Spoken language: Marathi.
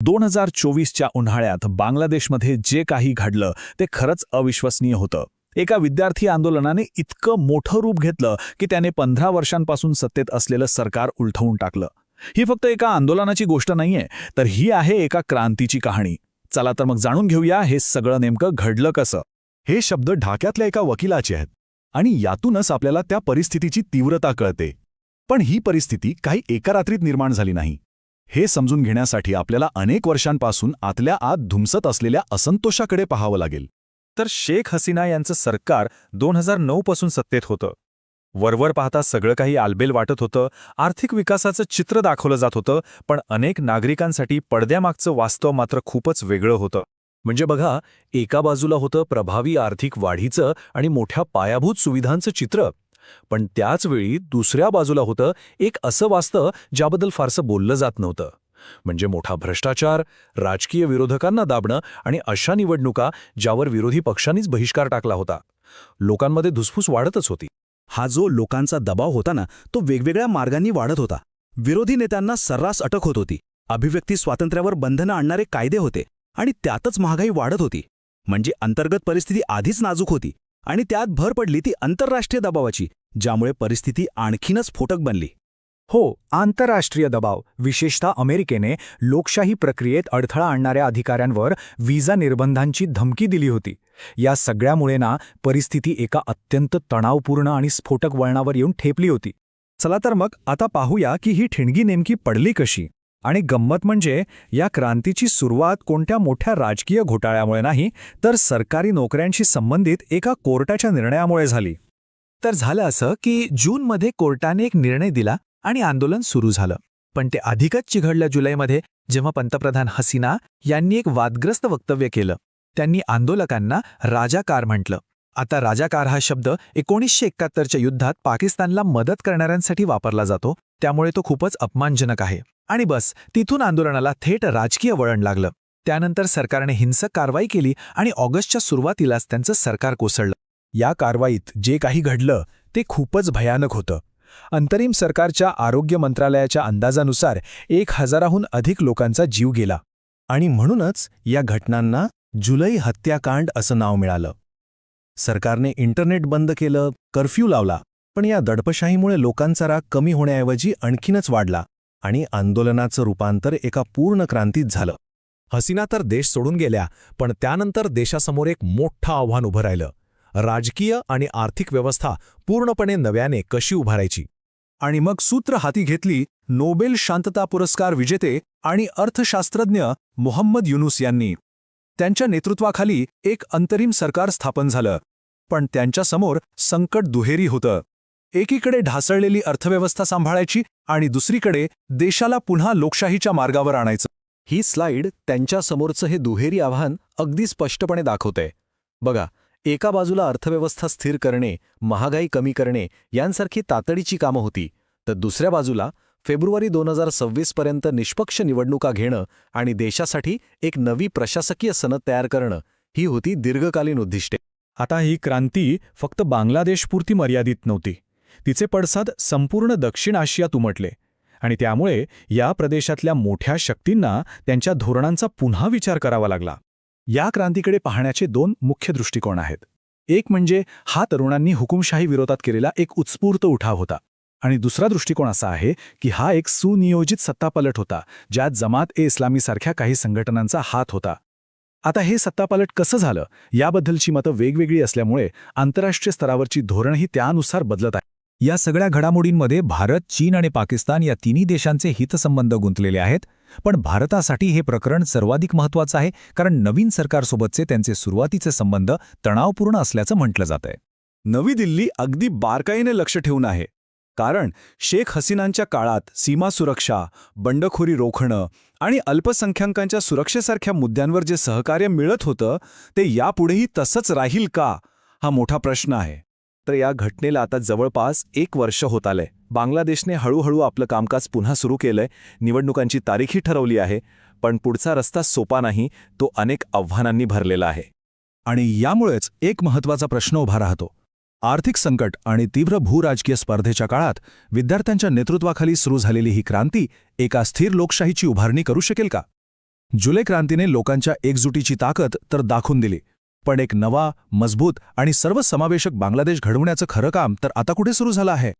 दोन हजार चोवीसच्या उन्हाळ्यात बांगलादेशमध्ये जे काही घडलं ते खरंच अविश्वसनीय होतं. एका विद्यार्थी आंदोलनाने इतकं मोठं रूप घेतलं की त्याने पंधरा वर्षांपासून सत्तेत असलेलं सरकार उलथवून टाकलं. ही फक्त एका आंदोलनाची गोष्ट नाहीये तर ही आहे एका क्रांतीची कहाणी. चला तर मग जाणून घेऊया हे सगळं नेमकं घडलं कसं. हे शब्द ढाक्यातल्या एका वकिलाचे आहेत आणि यातूनच आपल्याला त्या परिस्थितीची तीव्रता कळते. पण ही परिस्थिती काही एका रात्रीत निर्माण झाली नाही. हे समजून घेण्यासाठी आपल्याला अनेक वर्षांपासून आतल्या आत धुमसत असलेल्या असंतोषाकडे पाहावं लागेल. तर शेख हसीना यांचं सरकार दोन हजार नऊ पासून सत्तेत होतं. वरवर पाहता सगळं काही आलबेल वाटत होतं आर्थिक विकासाचं चित्र दाखवलं जात होतं पण अनेक नागरिकांसाठी पडद्यामागचं वास्तव मात्र खूपच वेगळं होतं. म्हणजे बघा एका बाजूला होतं प्रभावी आर्थिक वाढीचं आणि मोठ्या पायाभूत सुविधांचं चित्र. पण त्याच वेळी दुसऱ्या बाजूला होतं एक असं वास्तव ज्याबद्दल फारसं बोललं जात नव्हतं. म्हणजे मोठा भ्रष्टाचार राजकीय विरोधकांना दाबणं आणि अशा निवडणुका ज्यावर विरोधी पक्षांनीच बहिष्कार टाकला होता. लोकांमध्ये धुसफूस वाढतच होती. हा जो लोकांचा दबाव होता ना तो वेगवेगळ्या मार्गांनी वाढत होता. विरोधी नेत्यांना सर्रास अटक होत होती. अभिव्यक्ती स्वातंत्र्यावर बंधनं आणणारे कायदे होते आणि त्यातच महागाई वाढत होती. म्हणजे अंतर्गत परिस्थिती आधीच नाजूक होती आणि त्यात भर पडली ती आंतरराष्ट्रीय दबावाची. ज्यामुळे परिस्थिती आणखीनच स्फोटक बनली. हो आंतरराष्ट्रीय दबाव विशेषतः अमेरिकेने लोकशाही प्रक्रियेत अडथळा आणणाऱ्या अधिकाऱ्यांवर विजा निर्बंधांची धमकी दिली होती. या सगळ्यामुळे ना परिस्थिती एका अत्यंत तणावपूर्ण आणि स्फोटक वळणावर येऊन ठेपली होती. चला तर मग आता पाहूया की ही ठिणगी नेमकी पडली कशी? आणि गंमत म्हणजे या क्रांतीची सुरुवात कोणत्या मोठ्या राजकीय घोटाळ्यामुळे नाही तर सरकारी नोकऱ्यांशी संबंधित एका कोर्टाच्या निर्णयामुळे झाली. तर झालं असं की जूनमध्ये कोर्टाने एक निर्णय दिला आणि आंदोलन सुरू झालं. पण ते अधिकच चिघडलं जुलैमध्ये जेव्हा पंतप्रधान हसीना यांनी एक वादग्रस्त वक्तव्य केलं. त्यांनी आंदोलकांना राजाकार म्हटलं. आता राजाकार हा शब्द एकोणीसशे एकाहत्तरच्या युद्धात पाकिस्तानला मदत करणाऱ्यांसाठी वापरला जातो त्यामुळे तो खूपच अपमानजनक आहे. आणि बस तिथून आंदोलनाला थेट राजकीय वळण लागलं. त्यानंतर सरकारने हिंसक कारवाई केली आणि ऑगस्टच्या सुरुवातीलाच त्यांचं सरकार कोसळलं. या कारवाईत जे काही घडलं ते खूपच भयानक होतं. अंतरिम सरकारच्या आरोग्य मंत्रालयाच्या अंदाजानुसार एक हजाराहून अधिक लोकांचा जीव गेला. आणि म्हणूनच या घटनांना जुलै हत्याकांड असं नाव मिळालं. सरकारने इंटरनेट बंद केलं कर्फ्यू लावला पण या दडपशाहीमुळे लोकांचा राग कमी होण्याऐवजी आणखीनच वाढला आणि आंदोलनाचं रूपांतर एका पूर्ण क्रांतीत झालं. हसीना तर देश सोडून गेल्या पण त्यानंतर देशासमोर एक मोठं आव्हान उभं राहिलं. राजकीय आणि आर्थिक व्यवस्था पूर्णपणे नव्याने कशी उभारायची? आणि मग सूत्र हाती घेतली नोबेल शांतता पुरस्कार विजेते आणि अर्थशास्त्रज्ञ मोहम्मद युनुस यांनी. त्यांच्या नेतृत्वाखाली एक अंतरिम सरकार स्थापन झालं. पण त्यांच्यासमोर संकट दुहेरी होतं. एकीकडे ढासळलेली अर्थव्यवस्था सांभाळायची आणि दुसरीकडे देशाला पुन्हा लोकशाहीच्या मार्गावर आणायचं. ही स्लाइड त्यांच्यासमोरचं हे दुहेरी आव्हान अगदी स्पष्टपणे दाखवते बघा एका बाजूला अर्थव्यवस्था स्थिर करणे महागाई कमी करणे यांसारखी तातडीची कामं होती तर दुसऱ्या बाजूला फेब्रुवारी दोन हजार सव्वीसपर्यंत निष्पक्ष निवडणुका घेणं आणि देशासाठी एक नवी प्रशासकीय सनद तयार करणं ही होती दीर्घकालीन उद्दिष्टे. आता ही क्रांती फक्त बांगलादेशपुरती मर्यादित नव्हती. तिचे पडसाद संपूर्ण दक्षिण आशियात उमटले आणि त्यामुळे या प्रदेशातल्या मोठ्या शक्तींना त्यांच्या धोरणांचा पुन्हा विचार करावा लागला. या क्रांतीकडे पाहण्याचे दोन मुख्य दृष्टिकोन आहेत. एक म्हणजे हा तरुणांनी हुकुमशाही विरोधात केलेला एक उत्स्फूर्त उठाव होता. आणि दुसरा दृष्टिकोन असा आहे की हा एक सुनियोजित सत्तापलट होता ज्यात जमात ए इस्लामीसारख्या काही संघटनांचा हात होता. आता हे सत्तापालट कसं झालं? याबद्दलची मतं वेगवेगळी असल्यामुळे आंतरराष्ट्रीय स्तरावरची धोरणही त्यानुसार बदलत आहे. या सगळ्या घडामोडींमध्ये भारत चीन आणि पाकिस्तान या तिन्ही देशांचे हितसंबंध गुंतलेले आहेत. पण भारतासाठी हे प्रकरण सर्वाधिक महत्त्वाचं आहे कारण नवीन सरकारसोबतचे त्यांचे सुरुवातीचे संबंध तणावपूर्ण असल्याचं म्हटलं जातंय. नवी दिल्ली अगदी बारकाईने लक्ष ठेवून आहे. कारण शेख हसीनांच्या काळात सीमा सुरक्षा बंडखोरी रोखणं आणि अल्पसंख्याकांच्या सुरक्षेसारख्या मुद्द्यांवर जे सहकार्य मिळत होतं ते यापुढेही तसंच राहील का? हा मोठा प्रश्न आहे. तर या घटनेला आता जवळपास एक वर्ष होत आलंय. बांगलादेशने हळूहळू आपलं कामकाज पुन्हा सुरू केलंय. निवडणुकांची तारीखही ठरवली आहे. पण पुढचा रस्ता सोपा नाही तो अनेक आव्हानांनी भरलेला आहे. आणि यामुळेच एक महत्त्वाचा प्रश्न उभा राहतो. आर्थिक संकट आणि तीव्र भूराजकीय स्पर्धेच्या काळात विद्यार्थ्यांच्या नेतृत्वाखाली सुरू झालेली ही क्रांती एका स्थिर लोकशाहीची उभारणी करू शकेल का? जुलै क्रांतीने लोकांच्या एकजुटीची ताकद तर दाखवून दिली पण एक नवा मजबूत आणि सर्वसमावेशक बांगलादेश घडवण्याचं खरं काम तर आता कुठे सुरू झालं आहे?